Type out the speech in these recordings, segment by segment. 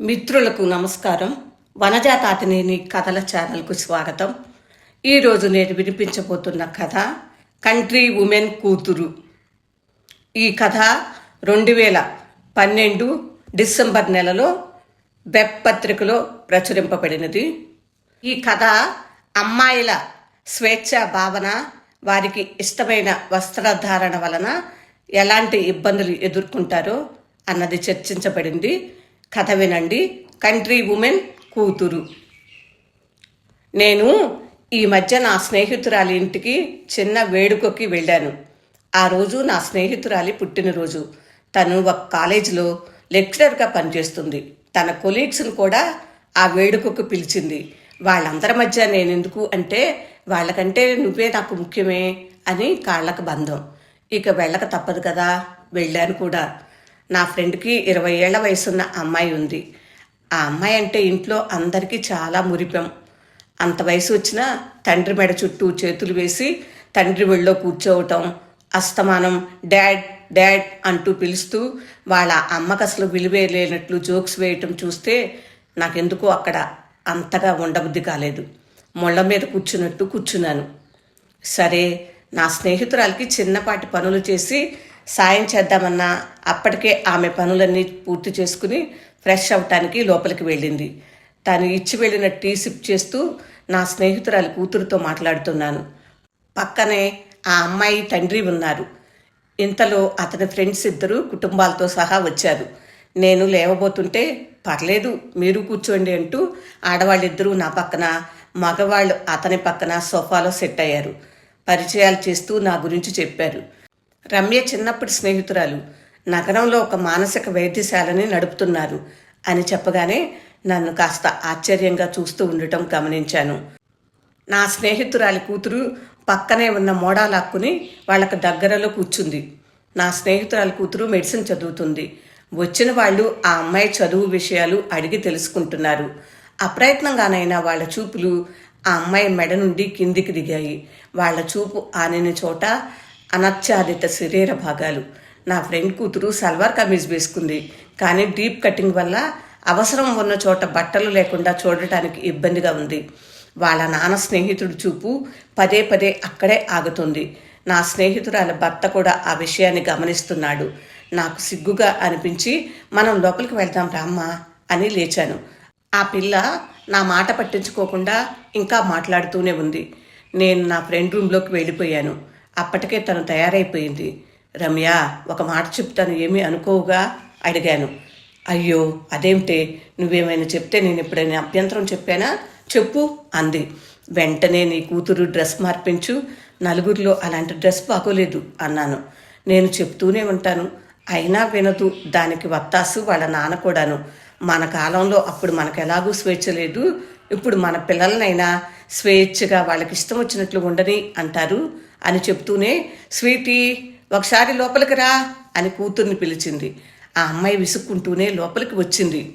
మిత్రులకు నమస్కారం. వనజాతాతినేని కథల ఛానల్కు స్వాగతం. ఈరోజు నేను వినిపించబోతున్న కథ కంట్రీ ఉమెన్ కూతురు. ఈ కథ రెండు వేల పన్నెండు డిసెంబర్ నెలలో వెబ్ పత్రికలో ప్రచురింపబడినది. ఈ కథ అమ్మాయిల స్వేచ్ఛ భావన వారికి ఇష్టమైన వస్త్రధారణ వలన ఎలాంటి ఇబ్బందులు ఎదుర్కొంటారో అన్నది చర్చించబడింది. కథ వినండి. కంట్రీ ఉమెన్ కూతురు. నేను ఈ మధ్య నా స్నేహితురాలి ఇంటికి చిన్న వేడుకకి వెళ్ళాను. ఆ రోజు నా స్నేహితురాలి పుట్టినరోజు. తను ఒక కాలేజీలో లెక్చరర్గా పనిచేస్తుంది. తన కొలీగ్స్ను కూడా ఆ వేడుకకు పిలిచింది. వాళ్ళందరి మధ్య నేను ఎందుకు అంటే వాళ్ళకంటే నువ్వే నాకు ముఖ్యమే అని కాళ్ళకు బంధం. ఇక వెళ్ళక తప్పదు కదా. వెళ్ళాను కూడా. నా ఫ్రెండ్కి ఇరవై ఏళ్ళ వయసున్న అమ్మాయి ఉంది. ఆ అమ్మాయి అంటే ఇంట్లో అందరికీ చాలా మురిపెం. అంత వయసు వచ్చినా తండ్రి మెడ చుట్టూ చేతులు వేసి తండ్రి ఒళ్ళో కూర్చోవటం అస్తమానం డాడ్ డాడ్ అంటూ పిలుస్తూ వాళ్ళ అమ్మకు అసలు విలువే లేనట్లు జోక్స్ వేయటం చూస్తే నాకెందుకో అక్కడ అంతగా ఉండబుద్ధి కాలేదు. ముళ్ళ మీద కూర్చున్నట్టు కూర్చున్నాను. సరే నా స్నేహితురాలకి చిన్నపాటి పనులు చేసి సాయం చేద్దామన్నా అప్పటికే ఆమె పనులన్నీ పూర్తి చేసుకుని ఫ్రెష్ అవటానికి లోపలికి వెళ్ళింది. తను ఇచ్చి వెళ్ళిన టీ సిప్ చేస్తూ నా స్నేహితురాలి కూతురుతో మాట్లాడుతున్నాను. పక్కనే ఆ అమ్మాయి తండ్రి ఉన్నారు. ఇంతలో అతని ఫ్రెండ్స్ ఇద్దరు కుటుంబాలతో సహా వచ్చారు. నేను లేవబోతుంటే పర్లేదు మీరు కూర్చోండి అంటూ ఆడవాళ్ళిద్దరూ నా పక్కన మగవాళ్ళు అతని పక్కన సోఫాలో సెట్ అయ్యారు. పరిచయాలు చేస్తూ నా గురించి చెప్పారు. రమ్య చిన్నప్పటి స్నేహితురాలు. నగరంలో ఒక మానసిక వైద్యశాలని నడుపుతున్నారు అని చెప్పగానే నన్ను కాస్త ఆశ్చర్యంగా చూస్తూ ఉండటం గమనించాను. నా స్నేహితురాలి కూతురు పక్కనే ఉన్న మోడా లాక్కుని వాళ్ళకు దగ్గరలో కూర్చుంది. నా స్నేహితురాలి కూతురు మెడిసిన్ చదువుతుంది. వచ్చిన వాళ్ళు ఆ అమ్మాయి చదువు విషయాలు అడిగి తెలుసుకుంటున్నారు. అప్రయత్నంగానైనా వాళ్ళ చూపులు ఆ అమ్మాయి మెడ నుండి కిందికి దిగాయి. వాళ్ళ చూపు ఆనిన చోట అనచ్ఛాదిత శరీర భాగాలు. నా ఫ్రెండ్ కూతురు సల్వార్ కమీజ్ వేసుకుంది. కానీ డీప్ కటింగ్ వల్ల అవసరం ఉన్న చోట బట్టలు లేకుండా చూడటానికి ఇబ్బందిగా ఉంది. వాళ్ళ నాన్న స్నేహితుడు చూపు పదే పదే అక్కడే ఆగుతుంది. నా స్నేహితురాల భర్త కూడా ఆ విషయాన్ని గమనిస్తున్నాడు. నాకు సిగ్గుగా అనిపించి మనం లోపలికి వెళ్దాం రామ్మా అని లేచాను. ఆ పిల్ల నా మాట పట్టించుకోకుండా ఇంకా మాట్లాడుతూనే ఉంది. నేను నా ఫ్రెండ్ రూమ్లోకి వెళ్ళిపోయాను. అప్పటికే తను తయారైపోయింది. రమ్య ఒక మాట చెప్తాను ఏమీ అనుకోవుగా? అడిగాను. అయ్యో అదేమిటే? నువ్వేమైనా చెప్తే నేను ఎప్పుడైనా అభ్యంతరం చెప్పానా? చెప్పు అంది. వెంటనే నీ కూతురు డ్రెస్ మార్పించు. నలుగురిలో అలాంటి డ్రెస్ బాగోలేదు అన్నాను. నేను చెప్తూనే ఉంటాను. అయినా వినదు దానికి వత్తాసు వాళ్ళ నాన్న కూడాను. మన కాలంలో అప్పుడు మనకు ఎలాగూ స్వేచ్ఛ లేదు. ఇప్పుడు మన పిల్లలనైనా స్వేచ్ఛగా వాళ్ళకి ఇష్టం వచ్చినట్లు ఉండని అంటారు. అని చెప్తూనే స్వీటీ ఒకసారి లోపలికి రా అని కూతుర్ని పిలిచింది. ఆ అమ్మాయి విసుక్కుంటూనే లోపలికి వచ్చింది.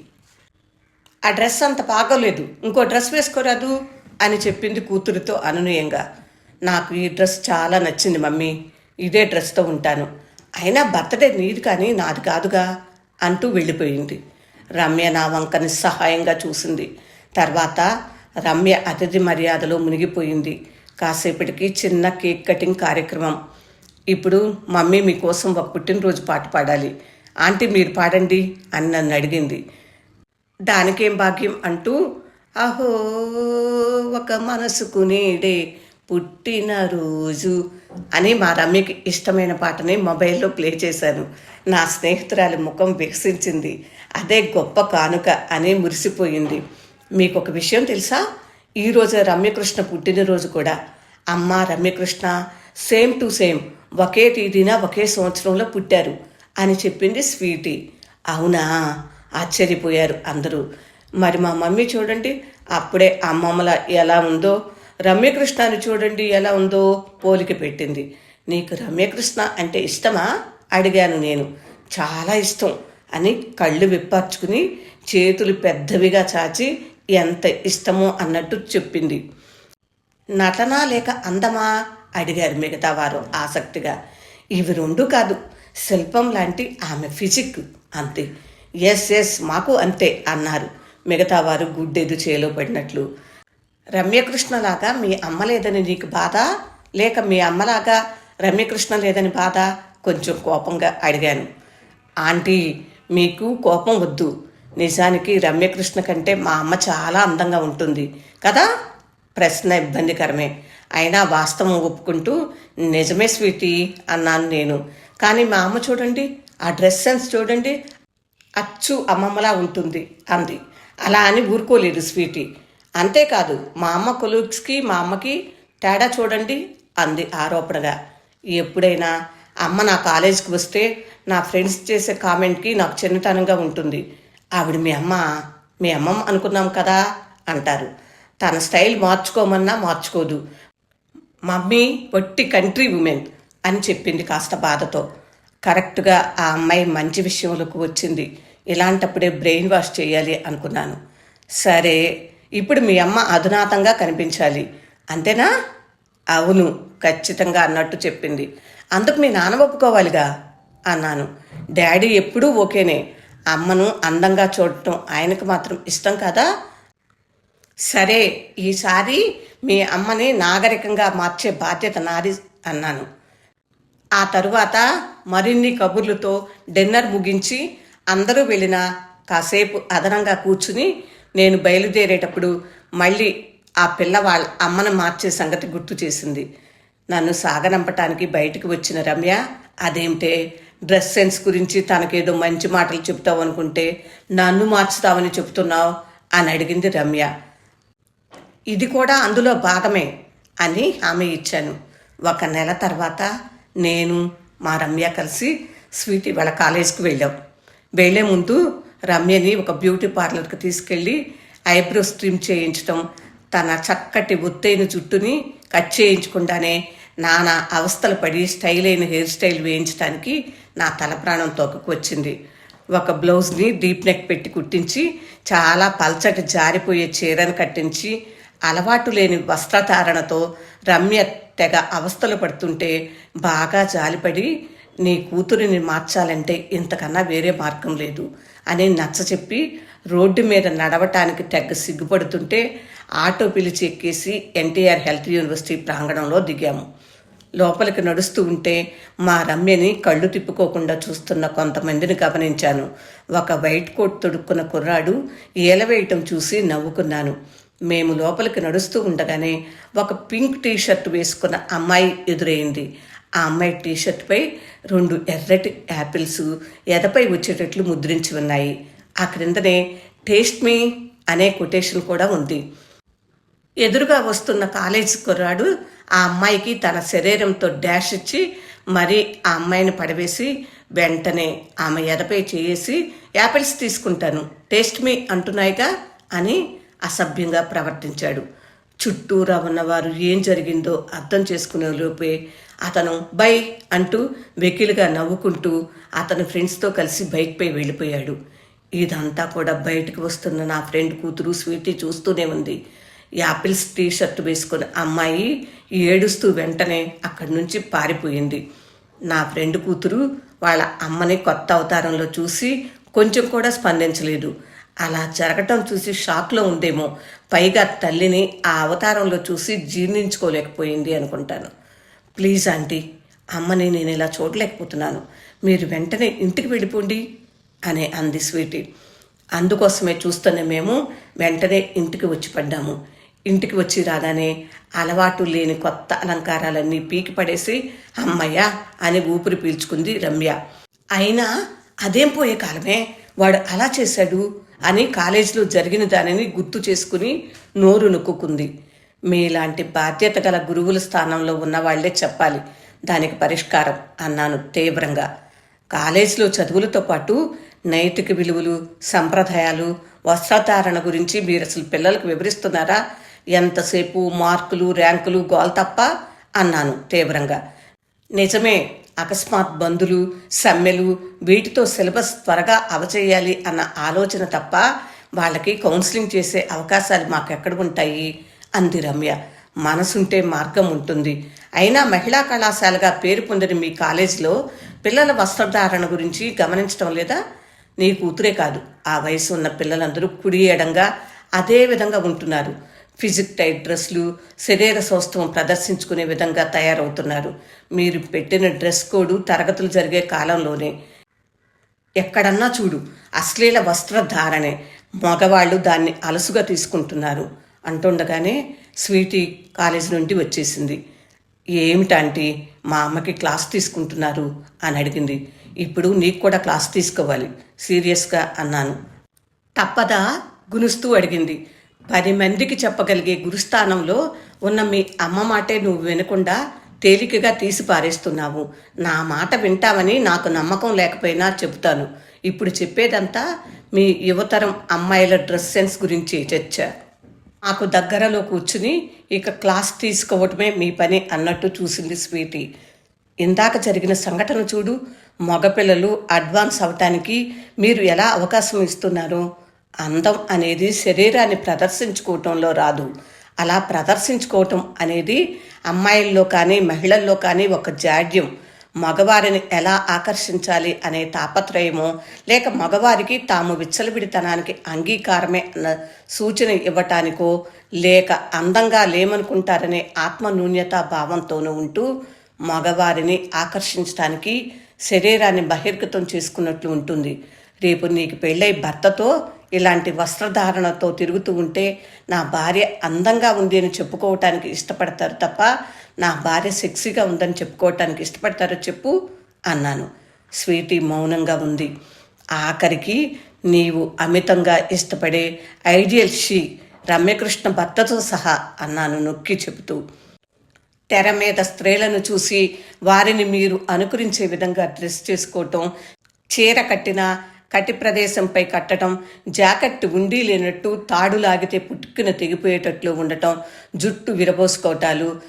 ఆ డ్రెస్ అంత బాగోలేదు. ఇంకో డ్రెస్ వేసుకోరాదు అని చెప్పింది కూతురితో అనునయంగా. నాకు ఈ డ్రెస్ చాలా నచ్చింది మమ్మీ. ఇదే డ్రెస్తో ఉంటాను. అయినా బర్త్డే నీది కానీ నాది కాదుగా అంటూ వెళ్ళిపోయింది. రమ్య నా వంక నిస్సహాయంగా చూసింది. తర్వాత రమ్య అతిథి మర్యాదలో మునిగిపోయింది. కాసేపటికి చిన్న కేక్ కటింగ్ కార్యక్రమం. ఇప్పుడు మమ్మీ మీకోసం ఒక పుట్టినరోజు పాట పాడాలి. ఆంటీ మీరు పాడండి అని నన్ను అడిగింది. దానికేం భాగ్యం అంటూ అహో ఒక మనసుకు నేడే పుట్టినరోజు అని మా రమ్యకి ఇష్టమైన పాటని మొబైల్లో ప్లే చేశాను. నా స్నేహితురాలి ముఖం వికసించింది. అదే గొప్ప కానుక అని మురిసిపోయింది. మీకు ఒక విషయం తెలుసా? ఈరోజు రమ్యకృష్ణ పుట్టినరోజు కూడా. అమ్మ రమ్యకృష్ణ సేమ్ టు సేమ్ ఒకే తేదీన ఒకే సంవత్సరంలో పుట్టారు అని చెప్పింది స్వీటీ. అవునా? ఆశ్చర్యపోయారు అందరూ. మరి మా మమ్మీ చూడండి అప్పుడే అమ్మమ్మల ఎలా ఉందో రమ్యకృష్ణని చూడండి ఎలా ఉందో పోలిక పెట్టింది. నీకు రమ్యకృష్ణ అంటే ఇష్టమా? అడిగాను నేను. చాలా ఇష్టం అని కళ్ళు విప్పార్చుకుని చేతులు పెద్దవిగా చాచి ఎంత ఇష్టమో అన్నట్టు చెప్పింది. నటన లేక అందమా? అడిగారు మిగతా వారు ఆసక్తిగా. ఇవి రెండు కాదు శిల్పం లాంటి ఆమె ఫిజిక్ అంతే. ఎస్ ఎస్ మాకు అంతే అన్నారు. మిగతా వారు గుడ్డెదు చేలో పడినట్లు. రమ్యకృష్ణలాగా మీ అమ్మ లేదని నీకు బాధ? లేక మీ అమ్మలాగా రమ్యకృష్ణ లేదని బాధ? కొంచెం కోపంగా అడిగాను. ఆంటీ మీకు కోపం వద్దు. నిజానికి రమ్యకృష్ణ కంటే మా అమ్మ చాలా అందంగా ఉంటుంది కదా? ప్రశ్న ఇబ్బందికరమే. అయినా వాస్తవం ఒప్పుకుంటూ నిజమే స్వీటీ అన్నాను నేను. కానీ మా అమ్మ చూడండి ఆ డ్రెస్ సెన్స్ చూడండి అచ్చు అమ్మమ్మలా ఉంటుంది అంది. అలా అని ఊరుకోలేదు స్వీటీ. అంతేకాదు మా అమ్మ కొలీగ్స్కి మా అమ్మకి తేడా చూడండి అంది ఆరోపణగా. ఎప్పుడైనా అమ్మ నా కాలేజీకి వస్తే నా ఫ్రెండ్స్ చేసే కామెంట్కి నాకు చిన్నతనంగా ఉంటుంది. ఆవిడ మీ అమ్మ మీ అమ్మమ్మ అనుకున్నాం కదా అంటారు. తన స్టైల్ మార్చుకోమన్నా మార్చుకోదు. మమ్మీ పొట్టి కంట్రీ ఉమెన్ అని చెప్పింది కాస్త బాధతో. కరెక్ట్గా ఆ అమ్మాయి మంచి విషయంలోకి వచ్చింది. ఇలాంటప్పుడే బ్రెయిన్ వాష్ చేయాలి అనుకున్నాను. సరే ఇప్పుడు మీ అమ్మ అధునాతంగా కనిపించాలి. అంతేనా? అవును ఖచ్చితంగా అన్నట్టు చెప్పింది. అందుకు మీ నాన్న ఒప్పుకోవాలిగా? అన్నాను. డాడీ ఎప్పుడూ ఓకేనే. అమ్మను అందంగా చూడటం ఆయనకు మాత్రం ఇష్టం కదా? సరే ఈసారి మీ అమ్మని నాగరికంగా మార్చే బాధ్యత నాది అన్నాను. ఆ తరువాత మరిన్ని కబుర్లతో డిన్నర్ ముగించి అందరూ వెళ్ళిన కాసేపు అదనంగా కూర్చుని నేను బయలుదేరేటప్పుడు మళ్ళీ ఆ పిల్ల వాళ్ళ అమ్మను మార్చే సంగతి గుర్తు చేసింది. నన్ను సాగనంపటానికి బయటికి వచ్చిన రమ్య అదేమిటే డ్రెస్ సెన్స్ గురించి తనకేదో మంచి మాటలు చెప్తావు అనుకుంటే నన్ను మార్చుతావని చెప్తున్నావు అని అడిగింది రమ్య. ఇది కూడా అందులో భాగమే అని హామీ ఇచ్చాను. ఒక నెల తర్వాత నేను మా రమ్య కలిసి స్వీటీ వాళ్ళ కాలేజీకి వెళ్ళాం. వెళ్ళే ముందు రమ్యని ఒక బ్యూటీ పార్లర్కి తీసుకెళ్ళి ఐబ్రోస్ ట్రిమ్ చేయించడం తన చక్కటి ఒత్తైన జుట్టుని కట్ చేయించకుండానే నానా అవస్థలు పడి స్టైల్ అయిన హెయిర్ స్టైల్ వేయించడానికి నా తల ప్రాణం తోకకు వచ్చింది ఒక బ్లౌజ్ని డీప్ నెక్ పెట్టి కుట్టించి చాలా పల్చటి జారిపోయే చీరను కట్టించి అలవాటు లేని వస్త్రధారణతో రమ్య తెగ అవస్థలు పడుతుంటే బాగా జాలిపడి నీ కూతురిని మార్చాలంటే ఇంతకన్నా వేరే మార్గం లేదు అని నచ్చ చెప్పి రోడ్డు మీద నడవటానికి తెగ సిగ్గుపడుతుంటే ఆటో పిలిచి ఎక్కేసి ఎన్టీఆర్ హెల్త్ యూనివర్సిటీ ప్రాంగణంలో దిగాము. లోపలికి నడుస్తూ ఉంటే మా రమ్యని కళ్ళు తిప్పుకోకుండా చూస్తున్న కొంతమందిని గమనించాను. ఒక వైట్ కోట్ తొడుక్కున్న కుర్రాడు ఏలవేయటం చూసి నవ్వుకున్నాను. మేము లోపలికి నడుస్తూ ఉండగానే ఒక పింక్ టీషర్ట్ వేసుకున్న అమ్మాయి ఎదురైంది. ఆ అమ్మాయి టీషర్ట్పై రెండు ఎర్రటి యాపిల్స్ ఎదపై వచ్చేటట్లు ముద్రించి ఉన్నాయి. ఆ క్రిందనే టేస్ట్ మీ అనే కొటేషన్ కూడా ఉంది. ఎదురుగా వస్తున్న కాలేజ్ కుర్రాడు ఆ అమ్మాయికి తన శరీరంతో డాష్ ఇచ్చి మరి ఆ అమ్మాయిని పడవేసి వెంటనే ఆమె ఎదపై చేసి యాపిల్స్ తీసుకుంటాను. టేస్ట్ మీ అంటున్నాయిగా అని అసభ్యంగా ప్రవర్తించాడు. చుట్టూరా ఉన్నవారు ఏం జరిగిందో అర్థం చేసుకునే లోపే అతను బై అంటూ వెకిలుగా నవ్వుకుంటూ అతని ఫ్రెండ్స్తో కలిసి బైక్పై వెళ్ళిపోయాడు. ఇదంతా కూడా బయటకు వస్తున్న నా ఫ్రెండ్ కూతురు స్వీటీ చూస్తూనే ఉంది. యాపిల్స్ టీ షర్ట్ వేసుకున్న అమ్మాయి ఏడుస్తూ వెంటనే అక్కడి నుంచి పారిపోయింది. నా ఫ్రెండ్ కూతురు వాళ్ళ అమ్మని కొత్త అవతారంలో చూసి కొంచెం కూడా స్పందించలేదు. అలా జరగటం చూసి షాక్లో ఉందేమో. పైగా తల్లిని ఆ అవతారంలో చూసి జీర్ణించుకోలేకపోయింది అనుకుంటాను. ప్లీజ్ ఆంటీ అమ్మని నేను ఇలా చూడలేకపోతున్నాను. మీరు వెంటనే ఇంటికి వెళ్ళిపోండి అనే అంది స్వీటీ. అందుకోసమే చూస్తున్న మేము వెంటనే ఇంటికి వచ్చి పడ్డాము. ఇంటికి వచ్చి రాగానే అలవాటు లేని కొత్త అలంకారాలన్నీ పీకి పడేసి అమ్మయ్య అని ఊపిరి పీల్చుకుంది రమ్య. అయినా అదేం పోయే కాలమే? వాడు అలా చేశాడు? అని కాలేజీలో జరిగిన దానిని గుర్తు చేసుకుని నోరు నొక్కుంది మీలాంటి బాధ్యత గల గురువుల స్థానంలో ఉన్న వాళ్ళే చెప్పాలి. దానికి పరిష్కారం అన్నాను తీవ్రంగా. కాలేజీలో చదువులతో పాటు నైతిక విలువలు సంప్రదాయాలు వస్త్రధారణ గురించి మీరు అసలు పిల్లలకు వివరిస్తున్నారా? ఎంతసేపు మార్కులు ర్యాంకులు గోల్ తప్ప? అన్నాను తీవ్రంగా. నిజమే అకస్మాత్ బంధులు సమ్మెలు వీటితో సిలబస్ త్వరగా అవచేయాలి అన్న ఆలోచన తప్ప వాళ్ళకి కౌన్సిలింగ్ చేసే అవకాశాలు మాకెక్కడ ఉంటాయి అంది రమ్య. మనసుంటే మార్గం ఉంటుంది. అయినా మహిళా కళాశాలగా పేరు పొందిన మీ కాలేజీలో పిల్లల వస్త్రధారణ గురించి గమనించడం లేదా? నీ కూతురే కాదు. ఆ వయసు ఉన్న పిల్లలందరూ కుడి ఎడంగా అదే విధంగా ఉంటున్నారు. ఫిజిక్ టైట్ డ్రెస్లు శరీర సౌష్ఠవం ప్రదర్శించుకునే విధంగా తయారవుతున్నారు. మీరు పెట్టిన డ్రెస్ కోడ్ తరగతులు జరిగే కాలంలోనే. ఎక్కడన్నా చూడు అశ్లీల వస్త్రధారణే. మగవాళ్ళు దాన్ని అలసుగా తీసుకుంటున్నారు. అంటుండగానే స్వీటీ కాలేజ్ నుండి వచ్చేసింది. ఏమిటంటే మా అమ్మకి క్లాస్ తీసుకుంటున్నారు అని అడిగింది. ఇప్పుడు నీకు కూడా క్లాస్ తీసుకోవాలి. సీరియస్గా అన్నాను. తప్పదా? గునుస్తూ అడిగింది. పది మందికి చెప్పగలిగే గురుస్థానంలో ఉన్న మీ అమ్మ మాటే నువ్వు వినకుండా తేలికగా తీసి పారేస్తున్నావు. నా మాట వింటావని నాకు నమ్మకం లేకపోయినా చెబుతాను. ఇప్పుడు చెప్పేదంతా మీ యువతరం అమ్మాయిల డ్రెస్ సెన్స్ గురించి చర్చ. నాకు దగ్గరలో కూర్చుని ఇక క్లాస్ తీసుకోవటమే మీ పని అన్నట్టు చూసింది స్వీటీ. ఇందాక జరిగిన సంఘటన చూడు మగపిల్లలు అడ్వాన్స్ అవటానికి మీరు ఎలా అవకాశం ఇస్తున్నారు? అందం అనేది శరీరాన్ని ప్రదర్శించుకోవటంలో రాదు. అలా ప్రదర్శించుకోవటం అనేది అమ్మాయిల్లో కానీ మహిళల్లో కానీ ఒక జాడ్యం. మగవారిని ఎలా ఆకర్షించాలి అనే తాపత్రయమో లేక మగవారికి తాము విచ్చలవిడితనానికి అంగీకారమే అన్న సూచన ఇవ్వటానికో లేక అందంగా లేమనుకుంటారనే ఆత్మన్యూన్యత భావంతోనూ ఉంటూ మగవారిని ఆకర్షించడానికి శరీరాన్ని బహిర్గతం చేసుకున్నట్లు ఉంటుంది. రేపు నీకు పెళ్ళై భర్తతో ఇలాంటి వస్త్రధారణతో తిరుగుతూ ఉంటే నా భార్య అందంగా ఉంది అని చెప్పుకోవటానికి ఇష్టపడతారు తప్ప నా భార్య సెక్సీగా ఉందని చెప్పుకోవటానికి ఇష్టపడతారో చెప్పు అన్నాను. స్వీటీ మౌనంగా ఉంది. ఆఖరికి నీవు అమితంగా ఇష్టపడే ఐడియల్ షీ రమ్యకృష్ణ భర్తతో సహా అన్నాను నొక్కి చెబుతూ. తెర మీద స్త్రీలను చూసి వారిని మీరు అనుకరించే విధంగా డ్రెస్ చేసుకోవటం చీర కట్టిన కటి ప్రదేశంపై కట్టడం జాకెట్ ఉండి లేనట్టు తాడు లాగితే పుట్టుకున తెగిపోయేటట్లు ఉండటం జుట్టు విరబోసుకోవటాలు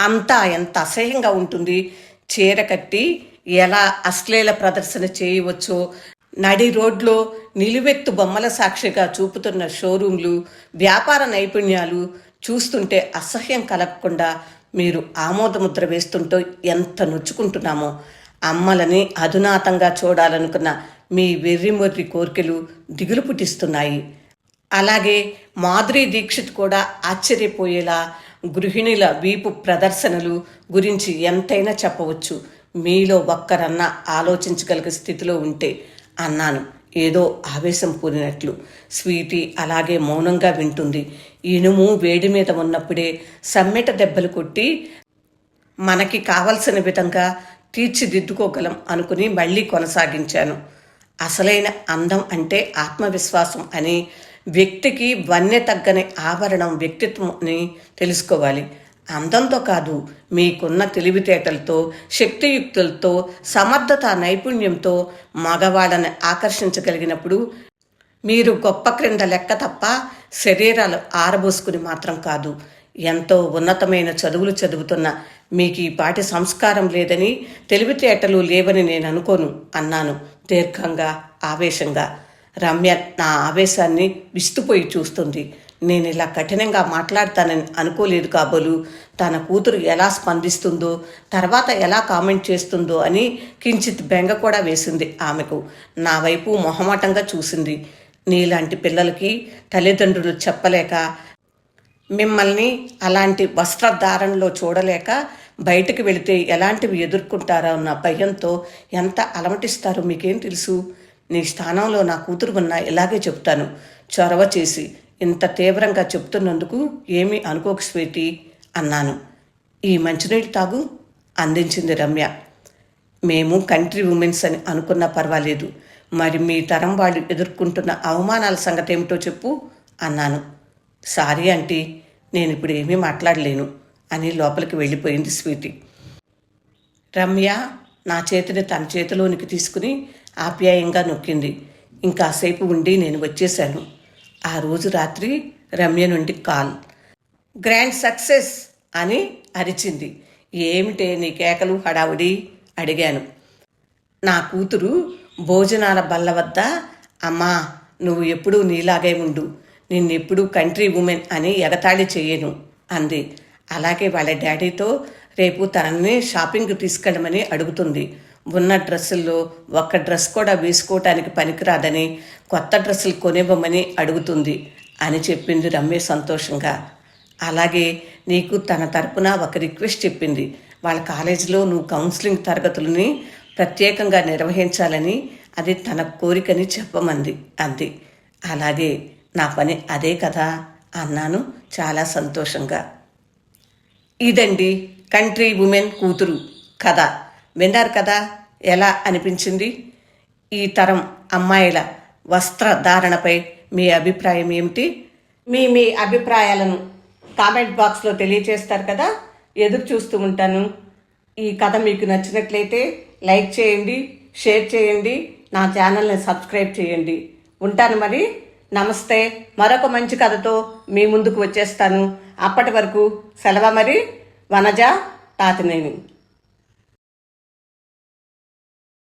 అంతా ఎంత అసహ్యంగా ఉంటుంది. చీర కట్టి ఎలా అశ్లీల ప్రదర్శన చేయవచ్చో నడి రోడ్లో నిలువెత్తు బొమ్మల సాక్షిగా చూపుతున్న షోరూంలు వ్యాపార నైపుణ్యాలు చూస్తుంటే అసహ్యం కలగకుండా మీరు ఆమోదముద్ర వేస్తుంటూ ఎంత నొచ్చుకుంటున్నామో. అమ్మలని అధునాతంగా చూడాలనుకున్న మీ వెర్రిమొర్రి కోరికలు దిగులు పుట్టిస్తున్నాయి. అలాగే మాధురి దీక్షిత్ కూడా ఆశ్చర్యపోయేలా గృహిణుల వీపు ప్రదర్శనలు గురించి ఎంతైనా చెప్పవచ్చు. మీలో ఒక్కరన్నా ఆలోచించగలిగే స్థితిలో ఉంటే అన్నాను. ఏదో ఆవేశం పూరినట్లు స్వీటీ అలాగే మౌనంగా వింటుంది. ఇనుము వేడి మీద ఉన్నప్పుడే సమ్మెట దెబ్బలు కొట్టి మనకి కావలసిన విధంగా తీర్చిదిద్దుకోగలం అనుకుని మళ్ళీ కొనసాగించాను. అసలైన అందం అంటే ఆత్మవిశ్వాసం అని వ్యక్తికి వన్నె తగ్గని ఆభరణం వ్యక్తిత్వం అని తెలుసుకోవాలి. అందంతో కాదు మీకున్న తెలివితేటలతో శక్తియుక్తులతో సమర్థత నైపుణ్యంతో మగవాళ్ళని ఆకర్షించగలిగినప్పుడు మీరు గొప్ప క్రింద లెక్క తప్ప శరీరాలు ఆరబోసుకుని మాత్రం కాదు. ఎంతో ఉన్నతమైన చదువులు చదువుతున్న మీకు ఈ పాటి సంస్కారం లేదని తెలివితేటలు లేవని నేను అనుకోను అన్నాను దీర్ఘంగా ఆవేశంగా. రమ్య నా ఆవేశాన్ని విస్తుపోయి చూస్తుంది. నేను ఇలా కఠినంగా మాట్లాడతానని అనుకోలేదు కాబోలు. తన కూతురు ఎలా స్పందిస్తుందో తర్వాత ఎలా కామెంట్ చేస్తుందో అని కించిత్ బెంగ కూడా వేసింది ఆమెకు. నా వైపు మొహమాటంగా చూసింది. నీలాంటి పిల్లలకి తల్లిదండ్రులు చెప్పలేక మిమ్మల్ని అలాంటి వస్త్రధారణలో చూడలేక బయటకు వెళితే ఎలాంటివి ఎదుర్కొంటారో అన్న భయంతో ఎంత అలమటిస్తారో మీకేం తెలుసు? నీ స్థానంలో నా కూతురు ఉన్నా ఇలాగే చెప్తాను. చొరవ చేసి ఇంత తీవ్రంగా చెప్తున్నందుకు ఏమీ అనుకోక స్వీటీ అన్నాను. ఈ మంచినీటి తాగు అందించింది రమ్య. మేము కంట్రీ ఉమెన్స్ అని అనుకున్నా పర్వాలేదు. మరి మీ తరం వాళ్ళు ఎదుర్కొంటున్న అవమానాల సంగతి ఏమిటో చెప్పు అన్నాను. సారీ ఆంటీ నేను ఇప్పుడు ఏమీ మాట్లాడలేను అని లోపలికి వెళ్ళిపోయింది స్వీటీ. రమ్య నా చేతిని తన చేతిలోనికి తీసుకుని ఆప్యాయంగా నొక్కింది. ఇంకాసేపు ఉండి నేను వచ్చేశాను. ఆ రోజు రాత్రి రమ్య నుండి కాల్. గ్రాండ్ సక్సెస్ అని అరిచింది. ఏమిటే నీ కేకలు హడావుడి? అడిగాను. నా కూతురు భోజనాల బల్ల వద్ద అమ్మా నువ్వు ఎప్పుడూ నీలాగే ఉండు. నిన్నెప్పుడు కంట్రీ ఉమెన్ అని ఎగతాళి చేయను అంది. అలాగే వాళ్ళ డాడీతో రేపు తనని షాపింగ్కి తీసుకెళ్ళమని అడుగుతుంది. ఉన్న డ్రెస్సుల్లో ఒక్క డ్రెస్ కూడా వేసుకోవటానికి పనికిరాదని కొత్త డ్రెస్సులు కొనివ్వమని అడుగుతుంది అని చెప్పింది రమ్య సంతోషంగా. అలాగే నీకు తన తరపున ఒక రిక్వెస్ట్ చెప్పింది. వాళ్ళ కాలేజీలో నువ్వు కౌన్సిలింగ్ తరగతులని ప్రత్యేకంగా నిర్వహించాలని అది తన కోరికని చెప్పమంది అంది. అలాగే నా పని అదే కదా అన్నాను చాలా సంతోషంగా. ఇదండి కంట్రీ ఉమెన్ కూతురు కథ. విన్నారు కదా ఎలా అనిపించింది? ఈ తరం అమ్మాయిల వస్త్రధారణపై మీ అభిప్రాయం ఏమిటి? మీ మీ అభిప్రాయాలను కామెంట్ బాక్స్లో తెలియజేస్తారు కదా. ఎదురు చూస్తూ ఉంటాను. ఈ కథ మీకు నచ్చినట్లయితే లైక్ చేయండి షేర్ చేయండి నా ఛానల్ని సబ్స్క్రైబ్ చేయండి. ఉంటాను మరి. నమస్తే. మరొక మంచి కథతో మీ ముందుకు వచ్చేస్తాను. అప్పటి వరకు సెలవు మరి. వనజ తాతినేని.